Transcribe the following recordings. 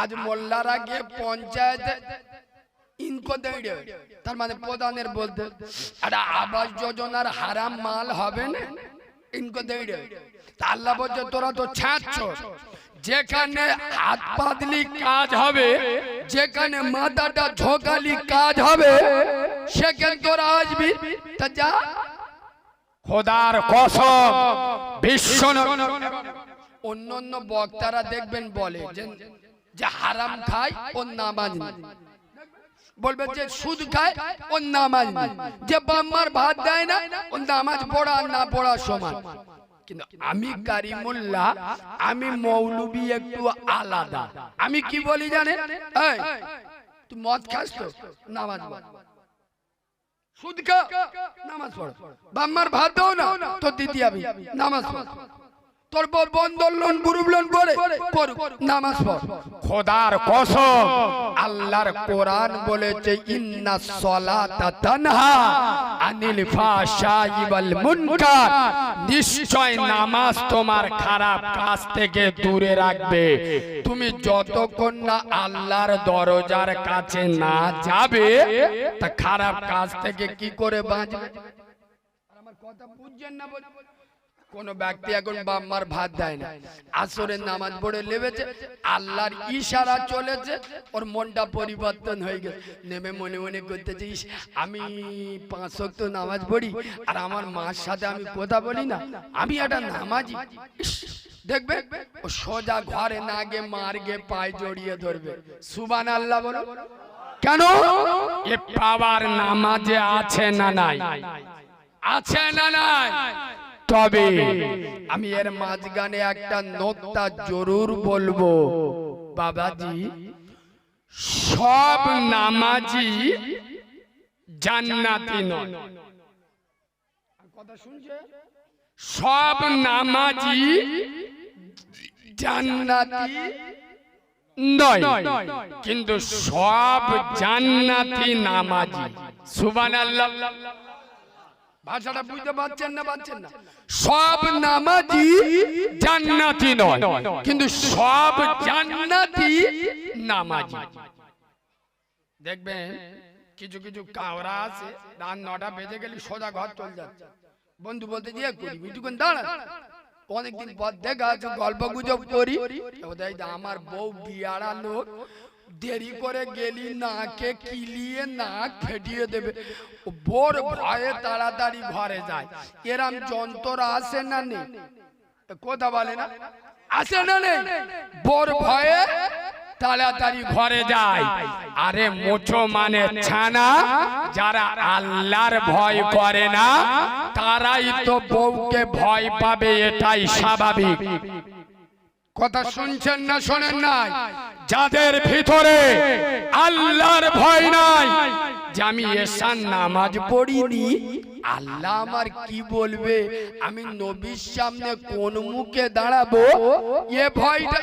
আজ মোল্লারা গিয়ে পঞ্চায়েত ইনকো দেড়ে। তার মানে প্রধানের বলতে একটা আবাস যোজনার হারাম মাল হবে না? ইনকো দেড়ে। তা আল্লাহ বলছে তোরা তো ছাড়ছ। যেখানে হাত পাতলি কাজ হবে যেখানে মাথাটা ঝোকালি কাজ হবে সেখানে তোরা আসবি। তা যা। খোদার কসম বিশ্ব অন্য অন্য বক্তারা দেখবেন বলে যে যে হারাম খায় ও নামাজ নেই। বলবে যে সুদ খায় ও নামাজ নেই। যে বাম্মার ভাত দেয় না ও নামাজ পড়া আর না পড়া সমান। কিন্তু আমি কারিমুল্লাহ আমি মৌলবি একটু আলাদা। আমি কি বলি জানেন এই, তুই মদ খাস তো? নামাজ সুদ খা। নামাজ পড়। বাম্মার ভাত দাও না তো দিদি আমি। নামাজ পড়। নিশ্চয় নামাজ তোমার খারাপ কাজ থেকে দূরে রাখবে। তুমি যতক্ষণ না আল্লাহর দরজার কাছে না যাবে, তা খারাপ কাজ থেকে কি করে বাঁচবে? কথা বুঝছেন না বল- কোন ব্যক্তি এখন বাম্মার ভাত দেয় না। আসরের নামাজ পড়ে লেবেছে, আল্লাহর ইশারা চলেছে, ওর মনটা পরিবর্তন হয়ে গেছে। নেমে মনে মনে করতেছে আমি পাঁচ ওয়াক্ত নামাজ পড়ি, আর আমার মার সাথে আমি কথা বলি না, আমি একটা নামাজি। দেখবে, ও সোজা ঘরে না গে মার গে পায়ে জড়িয়ে ধরবে। সুবান আল্লাহ বলো। কেন? এ পাওয়ার নামাজে আছে না নাই? আছে না নাই? তবে আমি এর মাঝখানে একটা নোকতা জরুর বলব। বাবাজি, সব নামাজি জান্নাতি নয়। কথা শুনছে? সব নামাজি জান্নাতি নয়। কিন্তু সব জান্নাতি নামাজি। সুবহানাল্লাহ। ভাষাটা বুঝতে পারছেন না পারছেন না সব নামাজি জান্নাতি নয় কিন্তু সব জান্নাতি নামাজি। দেখবেন কিছু কিছু কাওরা আছে রাত নটা বেজে গেলে সোজা ঘর চলে যাচ্ছে বন্ধু বলতে যে করি বিটুকুন দাঁড়া অনেকদিন পর দেখা আছে গল্প গুজব করি। আমার বউ বিয়ারা লোক দেরি করে গেলি নাকে কিলিয়ে নাক ফেটিয়ে দেবে। বোর ভয়ে তাড়াতাড়ি ঘরে যায়। এরাম যন্ত্র আসে না নেই কথা বলে না? আসে না নেই বোর ভয়ে তাড়াতাড়ি ঘরে যায়। আরে মুঠো মানে ছানা যারা আল্লাহর ভয় করে না তারাই তো বউকে ভয় পাবে এটাই স্বাভাবিক। কথা শুনছেন না শোনেন নাই? যাদের ভিতরে আল্লাহর ভয় নাই যে আমি এসান নামাজ পড়িনি আল্লাহ আমার কি বলবে? আমি নবীর সামনে কোন মুখে দাঁড়াবো? এ ভয়টা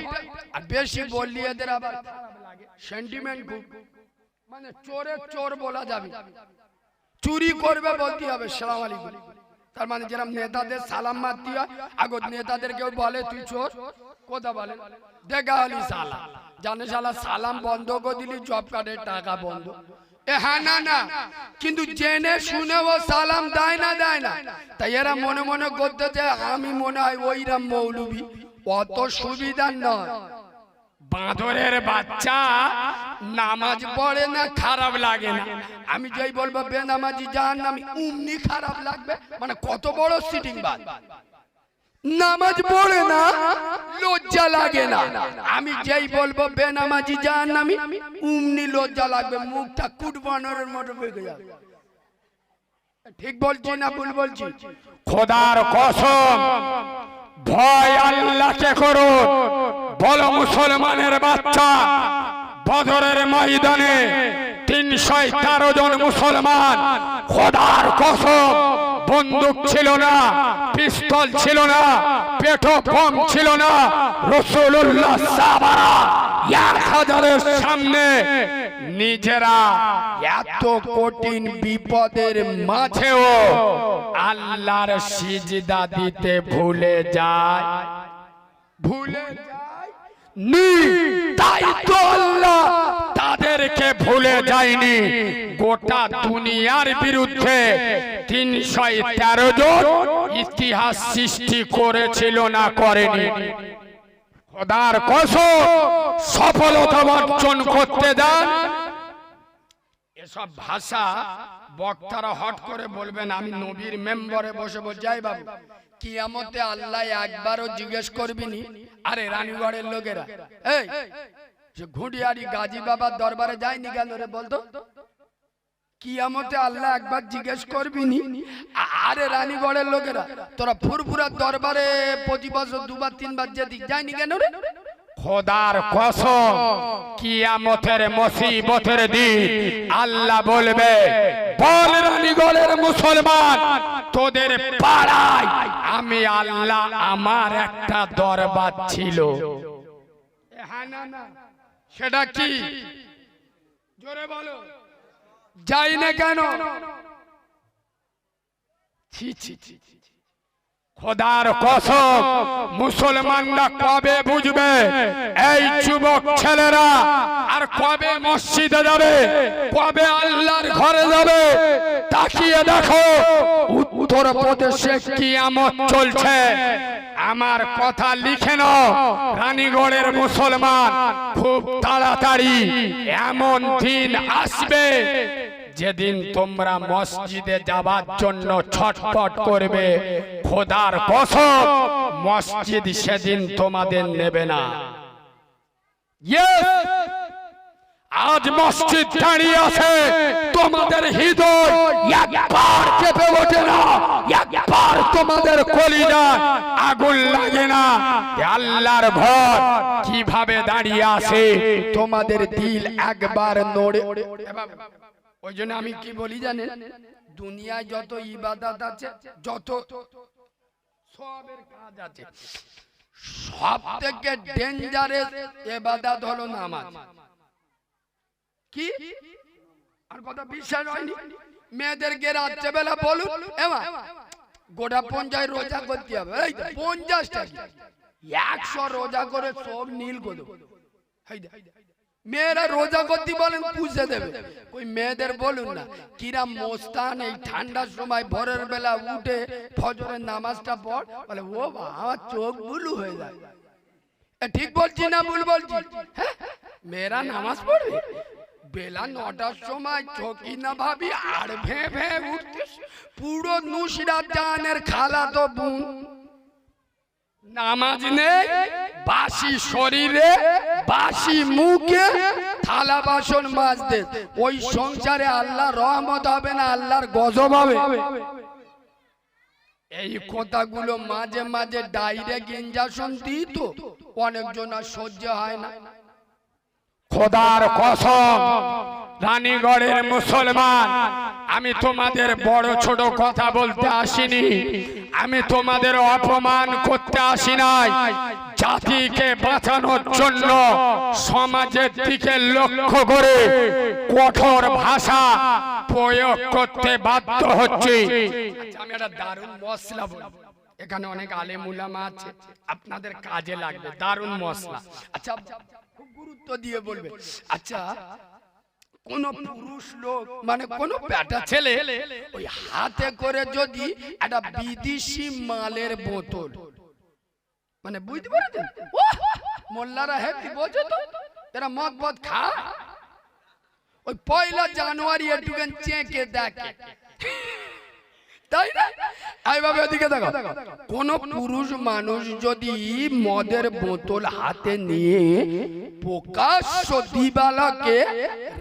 আর বেশি বললি এদের আবার সেন্টিমেন্ট খুব। মানে চোরে চোর বলা যাবে। চুরি করবে বলতে হবে সালাম আলাইকুম। তার মানে যেরকম নেতাদের সালাম মারতে হয় আগত নেতাদের কেউ বলে তুই চোর? কথা বলে দেখা হলি সালাম। জানে শালা সালাম বন্ধ করে দিলি জব কার্ডের টাকা বন্ধ। হ্যাঁ না না। কিন্তু জেনে শুনে ও সালাম দেয় না দেয় না। তাই এরা মনে মনে করতে যে আমি মনে হয় ওইরাম মৌলবি। অত সুবিধা নয়। বাঁদরের বাচ্চা নামাজ পড়ে না খারাপ লাগে না। আমি যেই বলব বেনামাজি জাহান নামি উমনি খারাপ লাগবে। মানে কত বড় সিটিং বাদ। নামাজ পড়ে না, লজ্জা লাগে না। আমি যেই বলব, বেনামাজি জাহান নামি উমনি লজ্জা লাগবে, মুখটা কুট বানরের মতো বেঁকে যাবে ঠিক বলছি না ভুল বলছি? খোদার কসম, ভয় আল্লাহকে করো। বলো মুসলমানের বাচ্চা, বদরের ময়দানে তিনশো তেরো জন মুসলমান, খোদার কসম। বন্দুক ছিল না, পিস্তল ছিল না, পেটো কম ছিল না। রসুল্লাহ সাহাবারা সামনে নিজেরা এত কঠিন বিপদের মাঝেও আল্লাহর সিজদা দিতে ভুলে যায়। ভুলে যায়? নি, তাই তো যায়নি। গোটা দুনিয়ার বিরুদ্ধে তিনশো তেরো জন ইতিহাস সৃষ্টি করেছিল না করেনি। খোদার কসম, সফলতা অর্জন করতে দেন এসব ভাষা বক্তারা হট করে বলবেন, আমি নবীর মেম্বারে বসে বসে যাই বাবু। কিয়ামতে আল্লাহ একবারও জিজ্ঞেস করবিনি, আরে রানীগড়ের লোকেরা, এই যে ঘুটিয়ারি গাজী বাবার দরবারে যায়নি কেন রে বলতো। কিয়ামতে আল্লাহ একবার জিজ্ঞেস করবিনি আরে রানীগড়ের লোকেরা তোরা ফুরফুরার দরবারে প্রতি বছর দুবার তিনবার যেদিক যায়নি কেন রে? খোদার কসম কিয়ামতের মুসিবতের দিন আল্লাহ বলবে বল রানীগড়ের মুসলমান তোদের পাড়ায় আমি আল্লাহ আমার একটা দরবার ছিল। হ্যাঁ না না। সেটা কি? জোরে বলো। যাই না কেন? ছি ছি ছি ছি, ছি। খোদার কসম মুসলমানরা কবে বুঝবে? এই যুবক ছেলেরা আর কবে মসজিদে যাবে? কবে আল্লাহর ঘরে যাবে? তাকিয়ে দেখো উত্তর প্রদেশে কিয়ামত চলছে। আমার কথা লিখে নাও। রানীগড়ের মুসলমান, খুব তাড়াতাড়ি এমন দিন আসবে যেদিন তোমরা মসজিদে যাবার জন্য ছটফট করবে। খোদার কসম, মসজিদ সেদিন তোমাদের নেবে না! আজ মসজিদ দাঁড়িয়ে আছে। তোমাদের হৃদয় একবার না। একবার তোমাদের কলিজা আগুন লাগে না। আল্লাহর ভর কীভাবে দাঁড়িয়ে আছে? তোমাদের দিল একবার নড়ে। ওই জন্য আমি কি বলি জানেন? দুনিয়ায় যত ইবাদত আছে, যত সবের কাজ আছে সব থেকে ডেঞ্জারেস এবাদত হলো নামাজ। কি? আর কথা বিশ্বাস হয়নি? মেয়েদেরকে রাত্রেবেলা বলুন। এমা। গোটা পঞ্চায়েত রোজা করতে হবে। এই তো, পঞ্চাশটা একশো রোজা করে সব নীল করে। মেয়েরা রোজা করতে বলেন পুষে দেবে। ওই মেয়েদের বলুন না কিরা মোস্তান এই ঠান্ডার সময় ভোরের বেলা উঠে ফজরের নামাজটা পড়। বলে ও বাবা আমার চোখ বুলু হয়ে যায়। ঠিক বলছি না ভুল বলছি? হ্যাঁ? মেয়েরা নামাজ পড়বে? বেলা নটার সময় চোখই না ভাবি আর ভে ভে উঠতে পুরো নুসরাত জাহানের খালা তো বোন। নামাজ নেই বাসি শরীরে বাসি মুখে থালা বাসন মাজতে। ওই সংসারে আল্লাহ রহমত হবে না আল্লাহর গজব হবে। এই কথাগুলো মাঝে মাঝে ডাইরেক্ট ইঞ্জেকশন দিই তো অনেকজন আর সহ্য হয় না। খোদার কসম রানীগড়ের মুসলমান আমি তোমাদের বড় ছোট কথা বলতে আসিনি। আমি তোমাদের অপমান করতে আসি নাই। জাতিকে বাঁচানোর জন্য সমাজের দিকে লক্ষ্য করে কঠোর ভাষা প্রয়োগ করতে বাধ্য হচ্ছে। আচ্ছা, আমি একটা দারুণ মশলা বলব এখানে অনেক আলেম উলামা আছে। আপনাদের কাজে লাগবে। দারুণ মশলা। আচ্ছা খুব গুরুত্ব দিয়ে বলবে। আচ্ছা কোন পুরুষ লোক মানে কোন বেটা ছেলে ওই হাতে করে যদি একটা বিদেশি মালের বোতল। মানে বুঝতে পারছেন! মোল্লারা হেপি বোঝো তো। এরা মদ মদ খা ওই পয়লা জানুয়ারি একটুখান চেকে দেখে। তাই না? এইভাবে ওদিকে দেখো। কোন পুরুষ মানুষ যদি মদের বোতল হাতে নিয়ে প্রকাশ্য দিবালকে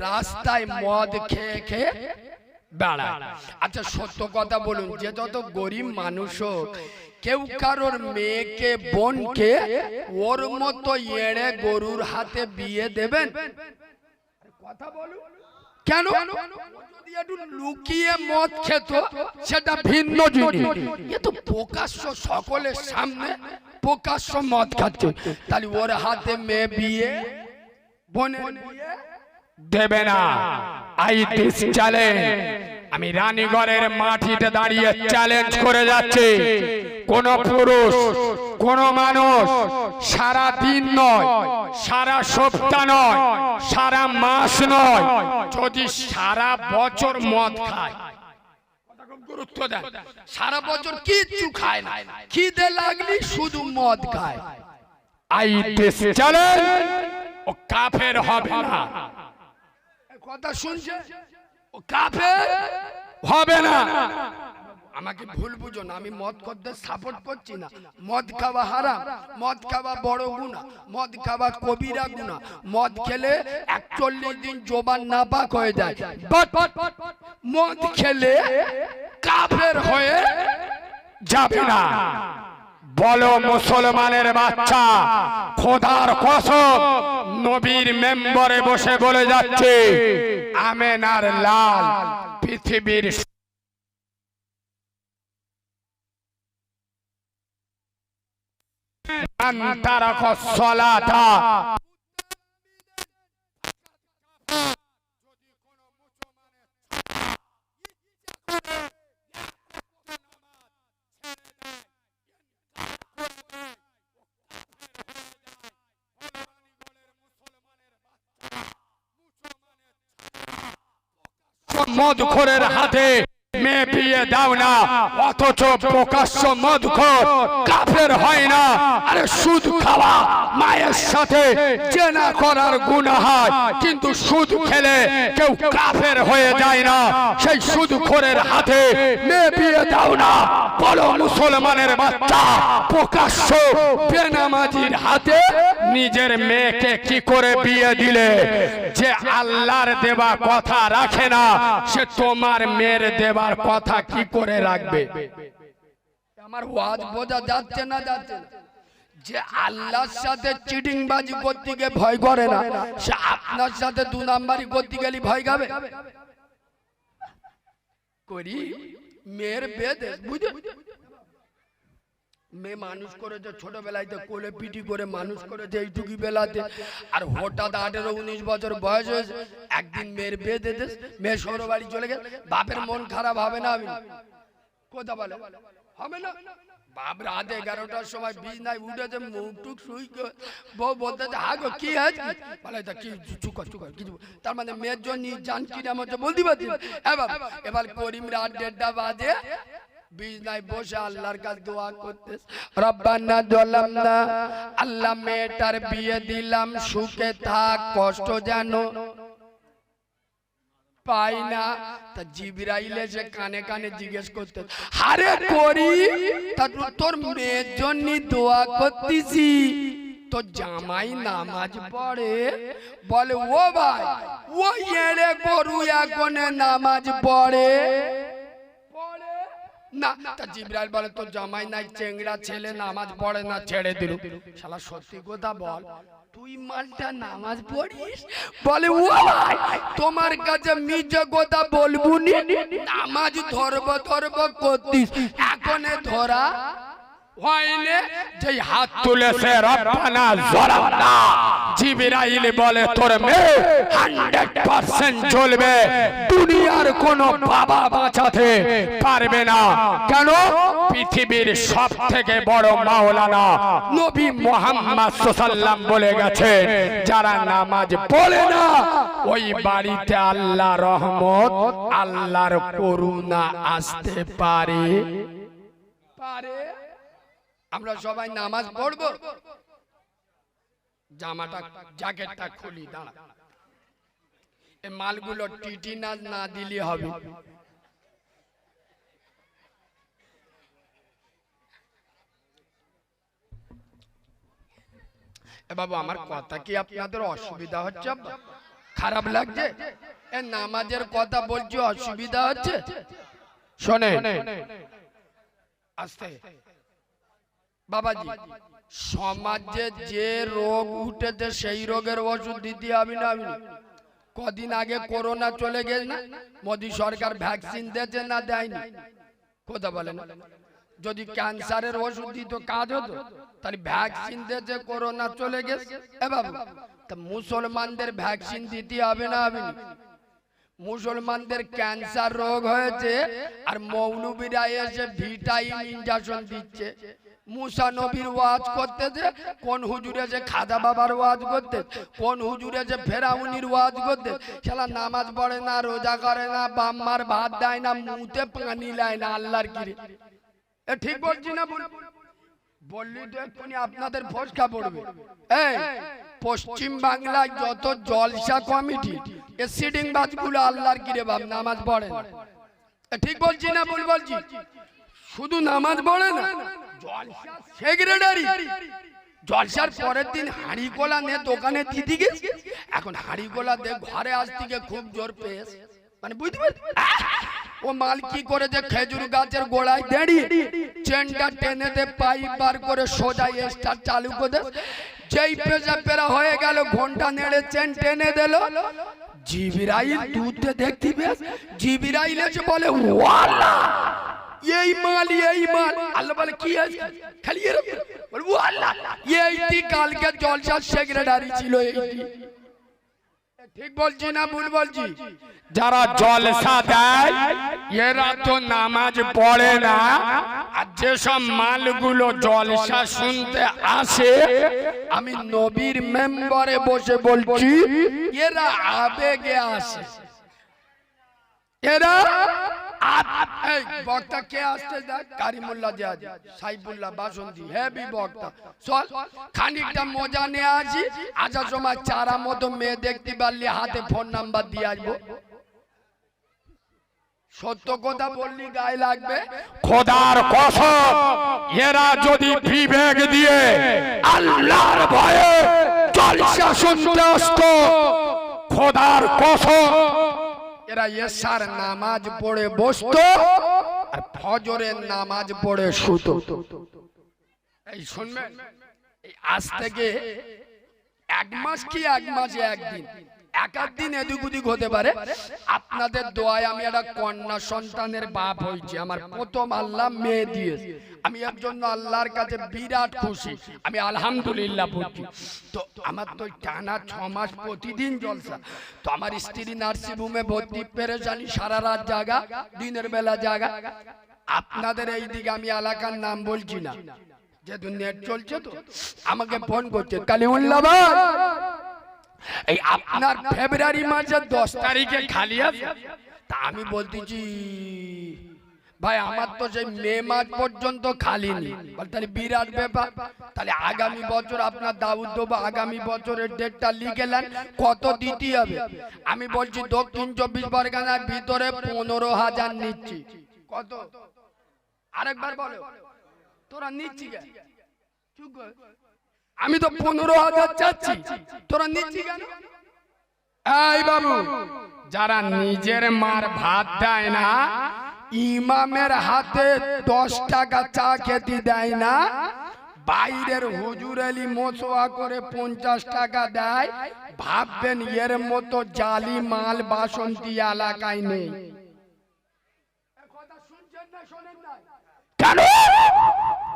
রাস্তায় মদ খেয়ে খেয়ে বেড়ায়। আচ্ছা সত্য কথা বলুন, যে যত গরিব মানুষ হোক, কেউ কারোর মেয়েকে, বোনকে ওর মতো এড়ে গরুর হাতে বিয়ে দেবেন? কথা বলুন। কেন? যদি একটু লুকিয়ে মদ খেত সেটা ভিন্ন জিনিস। এ প্রকাশ্য সকলের সামনে প্রকাশ্য মদ খাচ্ছে। তাহলে ওর হাতে মেয়ে বিয়ে বনে দেবে না। আই দিস চ্যালেঞ্জ আমি রানীগড়ের মাটিতে দাঁড়িয়ে চ্যালেঞ্জ করে যাচ্ছি। কোন পুরুষ কোন মানুষ সারা দিন নয় সারা সপ্তাহ নয় সারা মাস নয়। যদি সারা বছর মদ খায়। কথা গুরুত্ব দেন সারা বছর কিচ্ছু খায় না। খিদে লাগলি শুধু মদ খায়। আই চ্যালেঞ্জ ও কাফের হবে না। কথা শুনছে ও কাফে হবে না। আমাকে ভুল বুঝো না আমি মদ করতে সাপোর্ট করছি না। মদ খাওয়া হারাম মদ খাওয়া বড় গুণা মদ খাওয়া কবিরা গুণা। মদ খেলে একচল্লিশ দিন জোবান নাপাক হয়ে যায়। মদ খেলে কাফের হয়ে যাবে না। বলো মুসলমানের বাচ্চা খোদার কসম নবীর মেম্বরে বসে বলে যাচ্ছে। আমেনার লাল। পৃথিবীর তারা সলাতা। মধুখরের হাতে মেয়ে বিয়ে দাও না। অথচ প্রকাশ্য মধুখর কাফের হয় না। আরে সুদ খাওয়া। মায়ের সাথে চেনা করার গুনাহ হয়, কিন্তু সুদ খেলে কেউ কাফের হয়ে যায় না। সেই সুদখোরের হাতে মেয়ে বিয়ে দাও না। বলো মুসলমানের বাচ্চা, প্রকাশ্য বেনামাজির হাতে নিজের মেয়েকে কি করে বিয়ে দিলে? যে আল্লাহর দেবা কথা রাখে না, সে তোমার মেয়ের দেবার কথা কি করে রাখবে? আমার ওয়াজ বোঝা যাচ্ছে না? যাচ্ছে না? যে আল্লাহর সাথে চিটিং বাজি করতে গিয়ে ভয় করে না। সে আপনার সাথে দু নাম্বারি করতে গেলে ভয় খাবে। করি মেয়ের বেদে বুঝে মেয়ে মানুষ করেছে ছোটবেলায় তো কোলে পিটি করে মানুষ করেছে এইটুকি বেলাতে। আর হঠাৎ আঠেরো উনিশ বছর বয়স হয়েছে একদিন মেয়ের বিয়ে দিতে মেয়ে সৌর বাড়ি চলে গেছে। বাপের মন খারাপ হবে না আমি। কোথা বলে। হবে না? বাপ রাত এগারোটার সময় বীজ নাই উঠেছে মুখ টুক শুই গে- বউ বলতেছে হাগো কি আছে বলে তা কি চুকর চুকর কিছু তার মানে মেয়ের জন্য জান বলতে পারছি এবার এবার করিম রাত দেড়টা বাজে বীজ নাই বসে আল্লাহর কাছে দোয়া করতে রব্বানা দলামনা আল্লাহ মেয়েটার বিয়ে দিলাম সুখে থাক কষ্ট জানো পাই না। তা জিবরাইল এসে কানে কানে জিজ্ঞেস করতে হারে করি তা তোর মেয়ের জন্য দোয়া করতেছি। তো জামাই নামাজ পড়ে। বলে ও ভাই ও এড়ে গরু এখনে নামাজ পড়ে। পড়ে। না তা জিবরাইল বলে তো জামাই নাই চেংড়া ছেলে নামাজ পড়ে না ছেড়ে দিল। শালা সত্যি কথা বল। তুই মালটা নামাজ পড়িস? বলে ও ভাই তোমার কাছে মিজে কথা বলব নি নামাজ ধরব ধরব করতিস। এখনে ধরা হয়নি যেই হাত তুলেছে রব্বানা জরাবনা জিবরাইল বলে তোর মেয়ে 100% চলবে। দুনিয়ার কোন বাবা বাঁচাতে পারবে না। কেন? পৃথিবীর সব থেকে বড় মাওলানা নবী মোহাম্মদ সাল্লাম বলে গেছে, যারা নামাজ পড়ে না, ওই বাড়িতে আল্লাহ রহমত, আল্লাহর করুণা আসতে পারে। আমরা সবাই নামাজ পড়ব? জামাটা, জ্যাকেটটা খুলি, দাঁড়া। মালগুলো টিটি না দিলে হবে। বাবু আমার কথা কি আপনাদের অসুবিধা হচ্ছে? খারাপ লাগছে? এ নামাজের কথা বলছি অসুবিধা হচ্ছে? শোনে আস্তে। বাবাজি সমাজে যে রোগ উঠেছে সেই রোগের ওষুধ দিতে হবে না আমি কদিন আগে করোনা চলে গেছে না? মোদি সরকার ভ্যাকসিন দিয়েছে না দেয়নি? কথা বলেন যদি ক্যান্সারের ওষুধ দিত কাজ হতো তাহলে ভ্যাকসিন দিয়েছে করোনা চলে গেছে এ বাবু তা মুসলমানদের ভ্যাকসিন দিতে হবে না হবে মুসলমানদের ক্যান্সার রোগ হয়েছে আর মৌলবীরা এসে ভিটাইন ইনজেকশন দিচ্ছে। মুসা নবীর ওয়াজ করতেছে কোন হুজুরে যে খাজা বাবার ওয়াজ করতে কোন হুজুরে যে ফেরাউনির ওয়াজ করতে শালা নামাজ পড়ে না রোজা করে না বাম্মার ভাত দেয় না মুতে পানি লায় না আল্লাহর কিরে। এ ঠিক বলছি না বল বললি তো এক্ষুনি আপনাদের ফসকা পড়বে। এই পশ্চিম বাংলায় যত জলসা কমিটি এ সিডিং বাজগুলো আল্লাহর কিরে বাপ নামাজ পড়ে এ ঠিক বলছি না ভুল বলছি। শুধু নামাজ পড়ে না জলসা সেক্রেটারি। জলসার পরের দিন হাঁড়ি গোলা নে দোকানে দিদি গেছে। এখন হাঁড়ি গোলা দে ঘরে আজ থেকে খুব জোর পেয়েছে। মানে বুঝতে পারছি ও মাল কি করে যে খেজুর গাছের গোড়ায় দাঁড়িয়ে চেনটা টেনে দে, পাইপ বার করে সোজা স্টার চালু করে। যেই পেজা পেরা হয়ে গেল, ঘণ্টা নেড়ে চেন টেনে দিল। জিবিরাইল দুধে দেখতে বেশ জিবিরাইল এসে বলে, ওয়ালা! এই মাল এই মাল! আল্লাহ বলে, কি আছে? খালি এরকম বলে, ওয়ালা! এইটি কালকে জলসার সেক্রেটারি ছিল এইটি ঠিক বলছি না ভুল বলছি? যারা জলসা দেয় এরা তো নামাজ পড়ে না। আর যেসব মালগুলো জলসা শুনতে আসে আমি নবীর মেম্বারে বসে বলছি এরা আবেগে আসে। এরা এই বক্তা কে আসতে দেখ কারিমুল্লাহ জাহাজ সাইফুল্লাহ বাসন্তী। হেভি বক্তা। চল খানিকটা মজা নিয়ে আসি। আসার সময় চারা মতো মেয়ে দেখতে পারলি হাতে ফোন নাম্বার দিয়ে আসব। সত্য কথা বললি গায়ে লাগবে। খোদার কসম এরা যদি বিবেক দিয়ে আল্লাহর ভয়ে জলসা শুনতে আসতো খোদার কসম এরা এসার নামাজ পড়ে বসতো আর ফজরের নামাজ পড়ে শুতো। এই শুনবেন এই আজ থেকে এক মাস কি এক মাসে একদিন? এক এক দিন এদিক ওদিক হতে পারে। আপনাদের দোয়ায় আমি একটা কন্যা সন্তানের বাপ হয়েছি। আমার প্রথম আল্লাহ মেয়ে দিয়েছে। আমি এর জন্য আল্লাহর কাছে বিরাট খুশি। আমি আলহামদুলিল্লাহ বলছি তো আমার তো টানা ছ মাস প্রতিদিন জলসা। তো আমার স্ত্রী নার্সিং হোমে ভর্তি পেরেছানি সারা রাত জাগা, দিনের বেলা জাগা। আপনাদের এই দিকে আমি এলাকার নাম বলছি না। যেহেতু নেট চলছে তো, আমাকে ফোন করছে কালিমুল্লাবাদ এই আপনার ফেব্রুয়ারি মাসের দশ তারিখে খালি আছে? তা আমি বলতেছি ভাই আমার তো সেই মে মাস পর্যন্ত খালি নেই। তাহলে বিরাট ব্যাপার। তাহলে আগামী বছর আপনার দাউদ দেবো আগামী বছরের ডেটটা লিখেলেন কত দিতে হবে? আমি বলছি দক্ষিণ চব্বিশ পরগনার ভিতরে পনেরো হাজার নিচ্ছি। কত? আরেকবার বলো। তোরা নিচ্ছি? চুপ। আমি তো পনেরো হাজার চাচ্ছি। তোরা নিচ্ছি কেন? এই বাবু যারা নিজের মার ভাত দেয় না ইমামের হাতে দশ টাকা চা খেতে দেয় না বাইরের হুজুর আলী মশোয়া করে পঞ্চাশ টাকা দেয় ভাববেন এর মতো জালি মাল বাসন্তী এলাকায় নেই। কেন?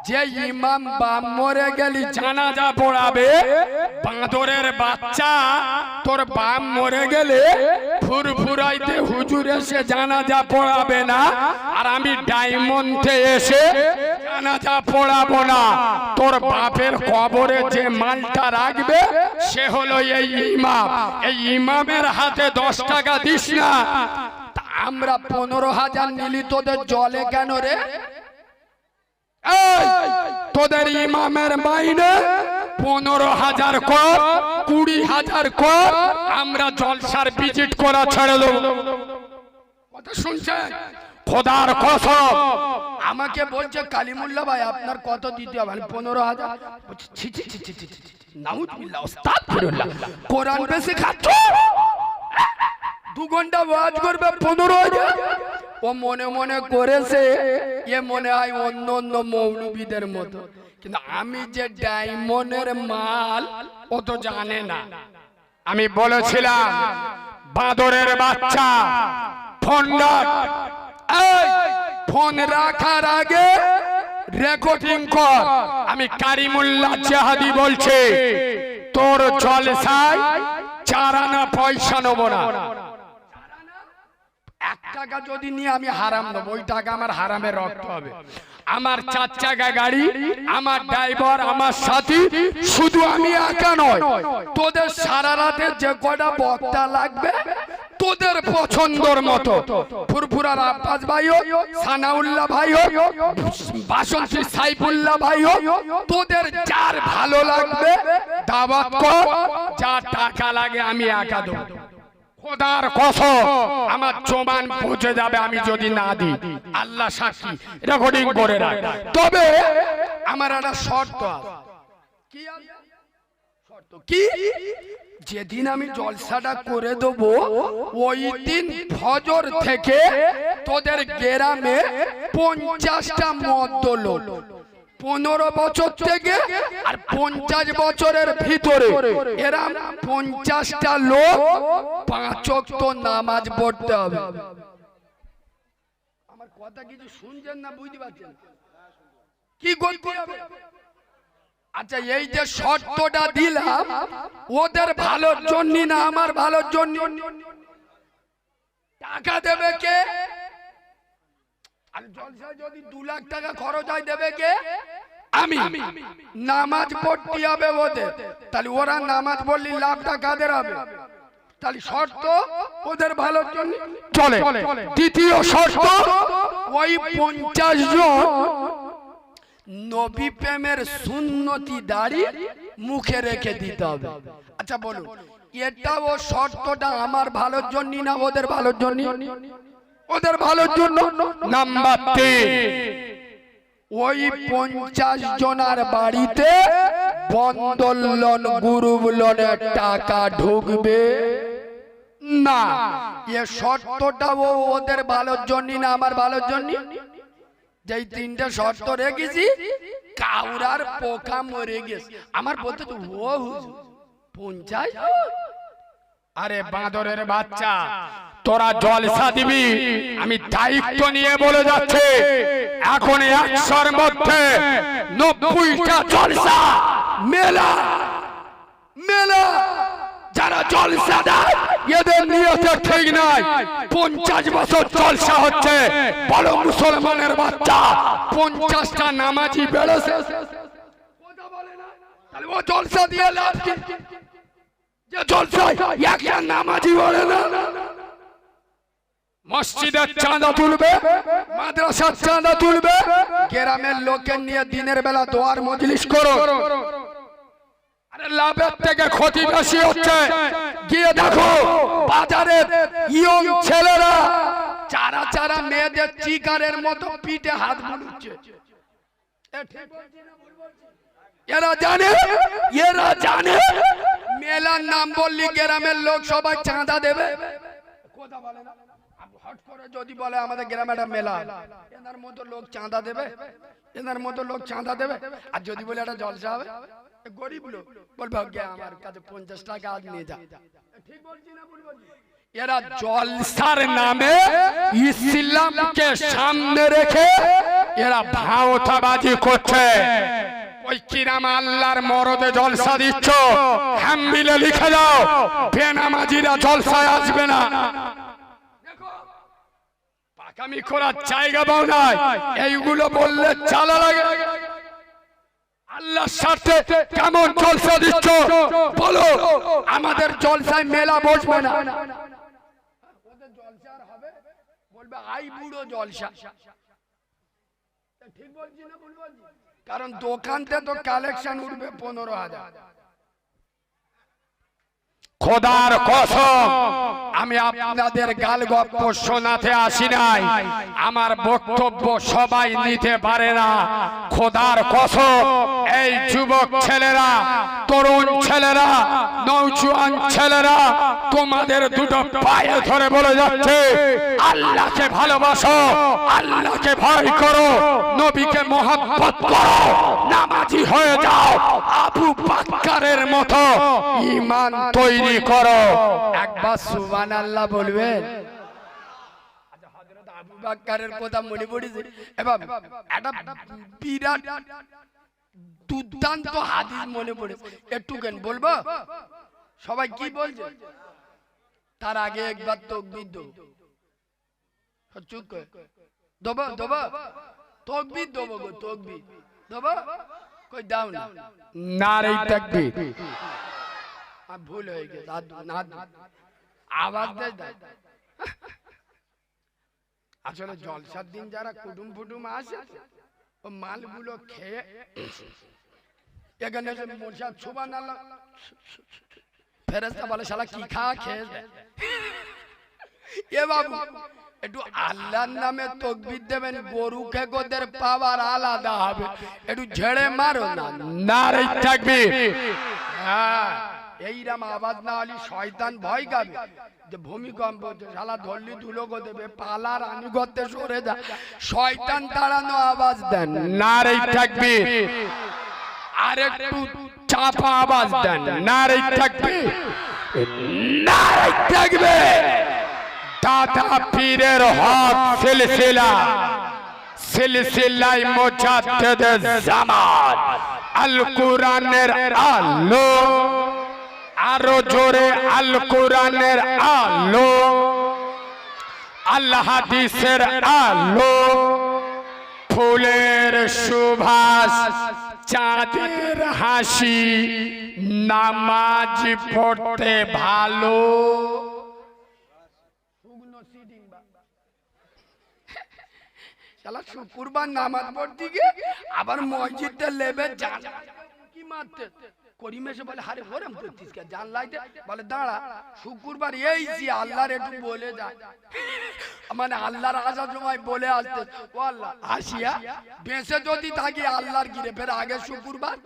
যে ইমাম বাম মরে গেলি জানাজা পড়াবে, বাঁদরের বাচ্চা তোর বাপ মরে গেলে ফুরফুরাইতে হুজুর এসে জানাজা পড়াবে না। আর আমি ডায়মন্ডে এসে জানাজা পড়াবো না। তোর বাপের কবরে যে মালটা রাখবে, সে হলো এই ইমাম। এই ইমামের হাতে দশ টাকা দিস না। আমরা পনেরো হাজার নিলি, তোদের জলে কেন রে? তোদের ইমামের মাইনে পনেরো হাজার কর কুড়ি হাজার কর আমরা জলসার ভিজিট করা ছেড়ে দেব। কথা শুনছেন? খোদার কসম। আমাকে বলছে কালিমুল্লা ভাই আপনার কত দিতে হবে? পনেরো হাজার। ছি ছি ছি ছি ছি ছি ওস্তাদ কোরআন বেশি খাচ্ছ? দু ঘণ্টা ওয়াজ করবে পনেরো হাজার। ও মনে মনে করেছে, এ মনে হয় অন্য অন্য মৌলবীদের মতো। কিন্তু আমি যে ডায়মন্ডের মাল, ও তো জানে না। আমি বলেছিলাম, বাঁদরের বাচ্চা, ফোন ফোন রাখার আগে রেকর্ডিং কর। আমি কারিমুল্লাহ জাহাদি বলছি, তোর জলসায় চারানা পয়সা নেব না। টাকা যদি নিয়ে আমি হারাম দেবো ওই টাকা আমার হারামে রক্ত হবে। আমার চার চাকা গাড়ি, আমার ড্রাইভার, আমার সাথী, শুধু আমি একা নয়, তোদের সারা রাতে যে কটা বক্তা লাগবে, তোদের পছন্দর মতো। ফুরফুরার আব্বাস ভাই হোক, সানাউল্লাহ ভাই হোক, বাসন্তী সাইফুল্লাহ ভাই হোক, তোদের যার ভালো লাগবে দাবাত কর, যা টাকা লাগে আমি একা দেবো। খোদার কসম আমার জমান পৌঁছে যাবে আমি যদি না দিই। আল্লাহ সাক্ষী রেকর্ডিং করে রাখ। তবে আমার একটা শর্ত কি? শর্ত কি? যেদিন আমি জলসাটা করে দেব ওই দিন ফজর থেকে তোদের গ্রামে পঞ্চাশটা মদ লোক পনেরো বছর থেকে আর পঞ্চাশ বছরের ভিতরে। এরা পঞ্চাশটা লোক পাঁচ তো নামাজ পড়তে হবে। আমার কথা কিছু শুনছেন না বুঝতে পারছেন? কি করতে আচ্ছা এই যে শর্তটা দিলাম, ওদের ভালোর জন্য না আমার ভালোর জন্য টাকা দেবে কে? আর জলসায় যদি দু লাখ টাকা খরচ হয় দেবে কে? আমি। নামাজ পড়তে হবে ওদের। তাহলে ওরা নামাজ পড়লে লাভটা কাদের হবে? তাহলে শর্ত ওদের ভালোর জন্য। চলে। দ্বিতীয় শর্ত ওই পঞ্চাশ জন নবী প্রেমের সুন্নতি দাড়ি মুখে রেখে দিতে হবে। আচ্ছা বলুন এটা ও শর্তটা আমার ভালোর জন্য না ওদের ভালোর জন্য ওদের ভালোর জন্য নাম্বার ওই পঞ্চাশ জনার বাড়িতে বন্দর লোন গ্রুপ লোনের টাকা ঢুকবে। না, এ শর্তটা ও ওদের ভালোর জন্য না, আমার ভালোর জন্য যেই তিনটে শর্ত রেখেছি, কাউরার পোকা মরে গেছে। আমার বলতে ও পঞ্চাশ? আরে বাঁদরের বাচ্চা তোরা জলসা দিবি। আমি দায়িত্ব নিয়ে বলে যাচ্ছে। এখন একশোর মধ্যে নব্বইটা জলসা মেলা মেলা। যারা জলসা দেয়, এদের নিয়তে ঠিক নাই। পঞ্চাশ বছর জলসা হচ্ছে। বলো মুসলমানের বাচ্চা পঞ্চাশটা নামাজি বেড়েছে। ও জলসা দিয়ে লাভ একটা নামাজি বলে না। মসজিদের চাঁদা তুলবে, মাদ্রাসার চাঁদা তুলবে, গ্রামের লোকের নিয়ে দিনের বেলা দোয়ার মজলিস করো। আরে লাভের থেকে দেখো বাজারে ইয়ং ছেলেরা চারা চারা মেয়েদের চিকারের মতো পিঠে হাত মেলার নাম বললি গ্রামের লোক সবাই চাঁদা দেবে। কথা বলে না। হট করে যদি বলে আমাদের গ্রামে একটা মেলা এনার মতো লোক চাঁদা দেবে এনার মতো লোক চাঁদা দেবে আর যদি বলে একটা জলসা হবে গরিব লোক বলবে "গে, আমার কাছে পঞ্চাশ টাকা আজ নিয়ে যা। ঠিক বলছি না ভুল বলছি? এরা জলসা তার নামে ইসলামকে সামনে রেখে এরা ভাওতাবাজি করছে। ওই কিরাম আল্লাহর মরদে জলসা দিচ্ছ হ্যাম্বিলে লিখে দাও বেনামাজিরা জলসায় আসবে না। পাকামি করার জায়গা পাও নাই। এইগুলো বললে চালা লাগে। আল্লাহর স্বার্থে কেমন জলসা দিচ্ছ? বলো। আমাদের জলসায় মেলা বসবে না। না কারণ দোকানতে তো কালেকশন উঠবে পনেরো হাজার। খোদার কসম আমি আপনাদের গাল গপ্প শোনাতে আসি নাই। আমার বক্তব্য সবাই নিতে পারে না। খোদার কসম এই যুবক ছেলেরা তরুণ ছেলেরা নৌজুয়ান ছেলেরা তোমাদের দুটো পায়ে ধরে বলে যাচ্ছে আল্লাহকে ভালোবাসো আল্লাহকে ভয় করো নবীকে মহাব্বত করো নামাজি হয়ে যাও আবু বাক্কারের মতো ইমান তৈরি করো। একবার সুবান আল্লাহ বলবেন। আবু বাক্কারের কথা মনে পড়েছে? এবার একটা বিরাট দুর্দান্ত হাদিস মনে পড়েছে। একটু বলব? সবাই কি বলছে? তার আগে একবার তো বিদ্য চুপ কর। দেবো দেবো। তকবির দেবো গো তকবির। দেবো? কই দাও না। তাকবীর। আর ভুল হয়ে গেছে। না আসলে জলসার দিন যারা কুটুম ফুটুম আসে, ও মালগুলো খেয়ে এখানে মশা ছুবা না ফেরেস্তা বলে, শালা কি খা, খেয়ে এ বাবু, একটু আল্লাহর নামে তকবির দেবেন, গরু খেকোদের পাওয়ার আলাদা হবে। একটু ঝেড়ে মারো না নারে তাকবীর হ্যাঁ। এইরাম আওয়াজ না হলে শয়তান ভয় গাবে। যে ভূমিকম্প শালা ধরলি দেবে, পালা রানী করতে সরে যা। শয়তান তাড়ানো আওয়াজ দেন নারে তাকবীর আর একটু চাপা আওয়াজ দেন নারে তাকবীর নারে তাকবীর দাদা পীরের হক সিলসিলা। সিলসিলাই মুজাদ্দিদ জামান আল কোরআনের আলো। আরও জোরে আল কোরআনের আলো। আল্লাহ হাদিসের আলো। ফুলের সুভাষ চাঁদের হাসি নামাজ পড়তে ভালো। শালা শুক্রবার নামাজ পড়তে গিয়ে আবার মসজিদে লেবে জান কি মারতে? করিম এসে বলে হারে ওরম করছিস কে জান লাইতে বলে দাঁড়া শুক্রবার এই যে আল্লাহর একটু বলে যা। মানে আল্লাহর আসার সময় বলে আসতে। ও আল্লাহ আসিয়া বেঁচে যদি থাকি আল্লাহর গিরে ফের আগে শুক্রবার?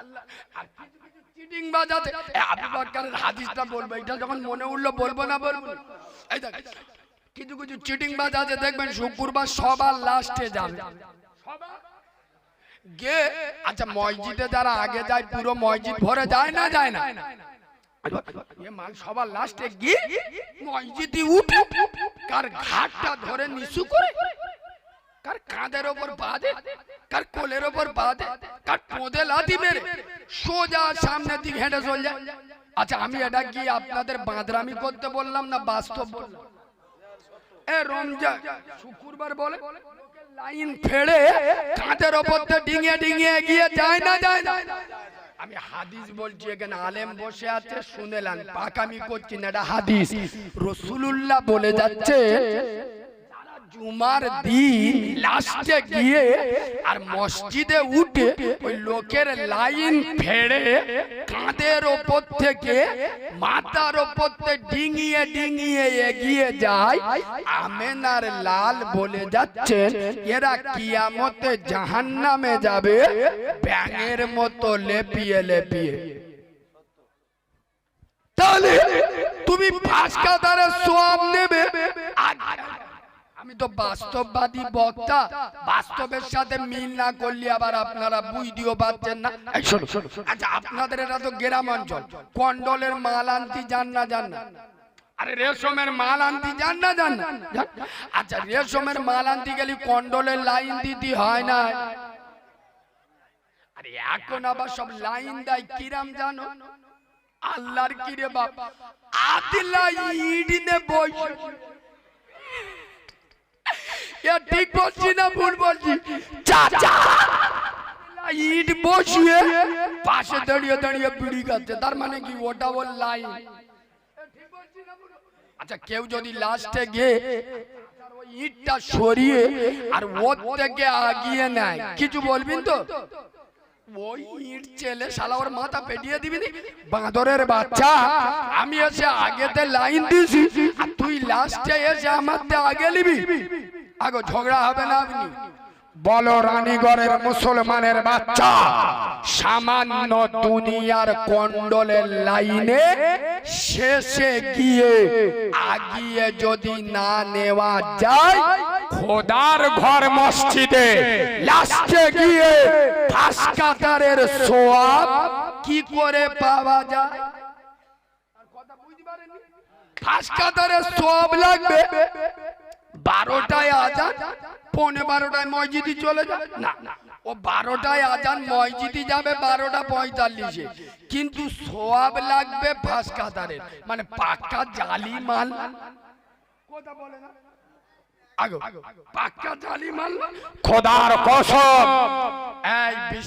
আল্লাহ আর কিছু কিছু চিটিং বাজাতে। আবু বকরের হাদিসটা বলব। এটা যখন মনে উঠল বলব না বলব এই দেখ কিছু কিছু চিটিং বাজ আছে দেখবেন শুক্রবার সবার লাস্টে যাবে। গে। আচ্ছা মসজিদে যারা আগে যায় পুরো মসজিদ ভরে যায় না যায় না মাল সবার লাস্টে গিয়ে মসজিদে উঠে কার ঘাটটা ধরে নিচু করে কার কাঁধের ওপর বাঁধে কার কোলের ওপর বাঁধে কার পোঁদে লাথি মেরে সোজা সামনে দিকে হেঁটে চলে যায়। আচ্ছা আমি এটা কি আপনাদের বাঁদরামি করতে বললাম না বাস্তব বললাম? এ রমজান শুক্রবার বলে? লাইন ফেড়ে কাঁধের ওপর তো ডিঙে ডিঙে গিয়ে যায় না যায় না। আমি হাদিস বলছি, এখানে আলেম বসে আছে, শুনেলাম, পাকামি করছি না, এটা হাদিস। রসুলুল্লাহ বলে যাচ্ছে জুমার দিন লাস্টে গিয়ে আর মসজিদে উঠে ওই লোকের লাইন ফেড়ে কাঁধের ওপর থেকে মাথার ওপর থেকে ডিঙিয়ে ডিঙিয়ে এগিয়ে যায়। আমেনার লাল বলে যাচ্ছেন এরা কিয়ামতে জাহান্নামে যাবে। ব্যাঙের মতো লেপিয়ে লেপিয়ে তাহলে তুমি পাঁচ কাতারে আর- আমি তো বাস্তববাদী বক্তা। বাস্তবের সাথে মিল না করলে আবার আপনারা বুঝতেও পারছেন না। আচ্ছা আপনাদের এটা তো গ্রাম অঞ্চল। কন্ডলের মাল আনতে যান না যান না। আরে রেশমের মাল আনতে যান না যান না। আচ্ছা রেশমের মাল আনতে গেলে কন্ডলের লাইন দিতে হয় না। আরে এখন আবার সব লাইন দেয় কিরাম জানো? আল্লাহর কিরে বাপ? আদিলা ইড নে বসে। ঠিক বলছি না ভুল বলছি? চাচা ইট বসিয়ে পাশে দাঁড়িয়ে দাঁড়িয়ে বিড়ি খাচ্ছে। তার মানে কি ওটা ওর লাইন আচ্ছা কেউ যদি লাস্টে গিয়ে ইটটা সরিয়ে আর ওর থেকে আগিয়ে নেয়, কিছু বলবেন তো? ওই ইট চেলে শালা ওর মাথা পেটিয়ে দিবি বাঁদরের বাচ্চা, আমি এসে আগেতে লাইন দিছি আর তুই লাস্টে এসে আমার আগে নিবি। আগে ঝগড়া হবে না আপনি? বলো রানীগড়ের মুসলমানের বাচ্চা, সামান্য দুনিয়ার কন্ডলের লাইনে শেষে গিয়ে আগিয়ে যদি না নেওয়া যায়, খোদার ঘর মসজিদে লাস্টে গিয়ে পাঁচ কাতারের সোয়াব কি করে পাওয়া যায়? পাঁচ কাতারের সোয়াব লাগবে? বারোটায় আজান পৌনে বারোটায় মসজিদি চলে যাবে না ও বারোটায় আজান মসজিদি যাবে বারোটা পঁয়তাল্লিশে। কিন্তু সোয়াব লাগবে ফাঁস কাতারের মানে পাক্কা জালি মাল কথা বলে না। আগো পাক্কা জালি মারল খোদার কসম। এই